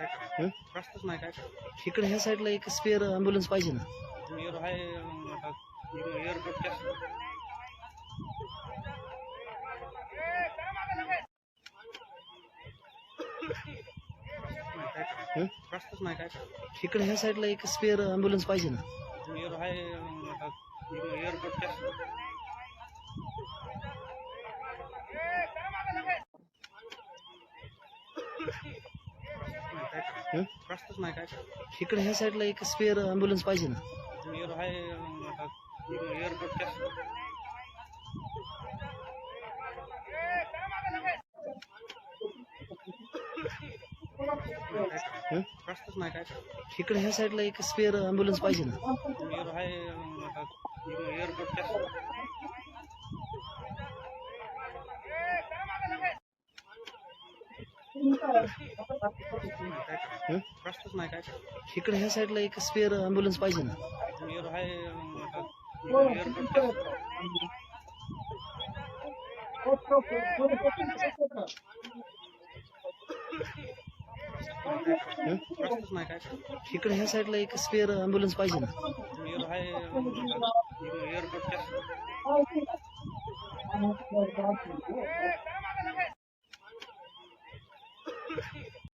रस्ताच नाही काय इकडे ह्या साईडला एक स्पेअर अँब्युलन्स पाहिजे ना. एअर आहे आता एअरपोर्ट रस्ताच नाही काय इकडे ह्या साईडला एक स्पेअर अँब्युलन्स पाहिजे ना. एअर आहे आता एअरपोर्ट रस्ताच नाही काय इकडे ह्या साईडला एक स्पेअर अँब्युलन्स पाहिजे ना. एअर आहे आता एअरपोर्ट रस्ताच नाही काय इकडे ह्या साईडला एक स्पेअर अँब्युलन्स पाहिजे ना. एअर आहे आता इकडे ह्या साईडला एक स्पेअर अँब्युलन्स पाहिजे ना. इकडे ह्या साईडला एक स्पेअर अँब्युलन्स पाहिजे ना.